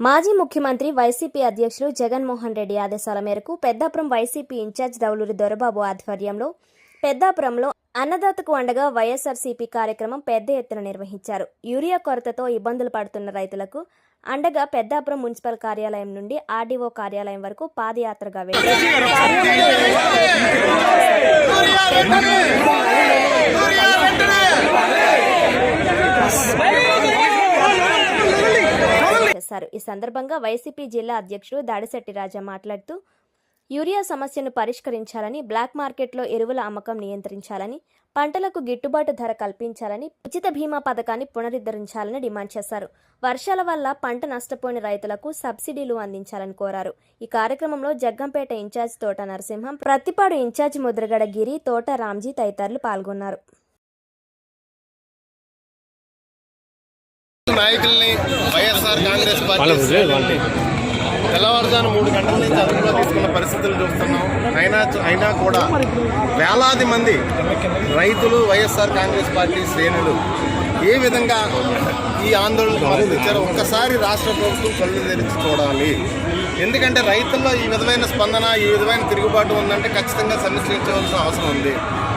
మాజీ ముఖ్యమంత్రి వైసీపీ అధ్యక్షులు జగన్మోహన్ రెడ్డి ఆదేశాల మేరకు పెద్దాపురం వైసీపీ ఇన్ఛార్జ్ దౌలూరి దొరబాబు ఆధ్వర్యంలో పెద్దాపురంలో అన్నదాతకు అండగా వైఎస్ఆర్సీపీ కార్యక్రమం పెద్ద ఎత్తున నిర్వహించారు. యూరియా కొరతతో ఇబ్బందులు పడుతున్న రైతులకు అండగా పెద్దాపురం మున్సిపల్ కార్యాలయం నుండి ఆర్డీఓ కార్యాలయం వరకు పాదయాత్రగా వెళ్ళి చేశారు. ఈ సందర్భంగా వైసీపీ జిల్లా అధ్యక్షుడు దాడిశెట్టి రాజా మాట్లాడుతూ యూరియా సమస్యను పరిష్కరించాలని బ్లాక్ మార్కెట్లో ఎరువుల అమ్మకం నియంత్రించాలని పంటలకు గిట్టుబాటు ధర కల్పించాలని ఉచిత బీమా పథకాన్ని పునరుద్ధరించాలని డిమాండ్ చేశారు. వర్షాల వల్ల పంట నష్టపోయిన రైతులకు సబ్సిడీలు అందించాలని కోరారు. ఈ కార్యక్రమంలో జగ్గంపేట ఇన్ఛార్జ్ తోట నరసింహం ప్రతిపాడు ఇన్ఛార్జ్ ముద్రగడ గిరి తోట రామ్జీ తదితరులు పాల్గొన్నారు. నాయకుల్ని వైఎస్ఆర్ కాంగ్రెస్ పార్టీ తెల్లవారుజాము మూడు గంటల నుంచి అదుపులో తీసుకున్న పరిస్థితులు చూస్తున్నాం. అయినా అయినా కూడా వేలాది మంది రైతులు వైఎస్ఆర్ కాంగ్రెస్ పార్టీ శ్రేణులు ఏ విధంగా ఈ ఆందోళన మద్దతు ఒక్కసారి రాష్ట్ర ప్రభుత్వం కళ్ళు తెరిచి చూడాలి. ఎందుకంటే రైతుల్లో ఈ విధమైన స్పందన ఈ విధమైన తిరుగుబాటు ఉందంటే ఖచ్చితంగా సమీక్షించవలసిన అవసరం ఉంది.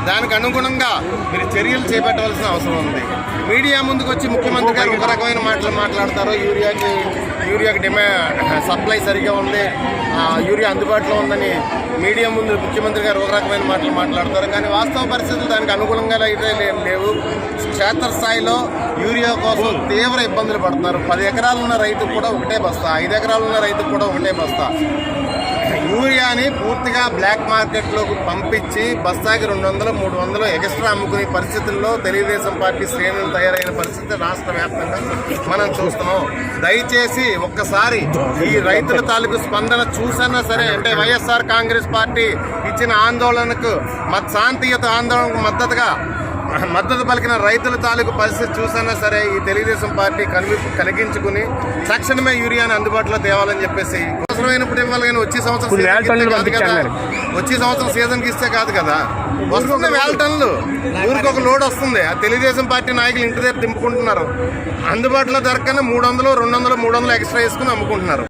దానికి అనుగుణంగా మీరు చర్యలు చేపట్టవలసిన అవసరం ఉంది. మీడియా ముందుకు వచ్చి ముఖ్యమంత్రి గారు ఒక రకమైన మాటలు మాట్లాడతారు యూరియాకి యూరియాకి డిమాండ్ సప్లై సరిగా ఉంది. ఆ, యూరియా అందుబాటులో ఉందని మీడియా ముందు ముఖ్యమంత్రి గారు ఒక రకమైన మాటలు మాట్లాడతారు. కానీ వాస్తవ పరిస్థితులు దానికి అనుగుణంగా అయితే లేవు. క్షేత్రస్థాయిలో యూరియా కోసం తీవ్ర ఇబ్బందులు పడుతున్నారు. పది ఎకరాలు ఉన్న రైతుకు కూడా ఒకటే బస్తా ఐదు ఎకరాలు ఉన్న రైతుకు కూడా ఒకటే బస్తా. యూరియాని పూర్తిగా బ్లాక్ మార్కెట్లోకి పంపించి బస్తాకి రెండు వందలు మూడు వందలు ఎక్స్ట్రా అమ్ముకునే పరిస్థితుల్లో తెలుగుదేశం పార్టీ శ్రేణులు తయారైన పరిస్థితి రాష్ట్ర వ్యాప్తంగా మనం చూస్తున్నాం. దయచేసి ఒక్కసారి ఈ రైతుల తాలూకు స్పందన చూసన్నా సరే అంటే వైఎస్ఆర్ కాంగ్రెస్ పార్టీ ఇచ్చిన ఆందోళనకు మత్ శాంతియుత ఆందోళనకు మద్దతుగా మద్దతు పలికిన రైతుల తాలూకు పరిస్థితి చూసన్నా సరే ఈ తెలుగుదేశం పార్టీ కనిపి కలిగించుకుని తక్షణమే యూరియాని అందుబాటులో తేవాలని చెప్పేసి అవసరమైనప్పుడు ఇవ్వాలి కానీ వచ్చే సంవత్సరం వచ్చే సంవత్సరం సీజన్కి ఇస్తే కాదు కదా. వస్తుంది వేల టన్నులు ఊరికి ఒక లోడ్ వస్తుంది. ఆ తెలుగుదేశం పార్టీ నాయకులు ఇంటి దగ్గర దింపుకుంటున్నారు అందుబాటులో ధర కన్నా మూడు వందలు రెండు వందలు మూడు వందలు ఎక్స్ట్రా వేసుకుని అమ్ముకుంటున్నారు.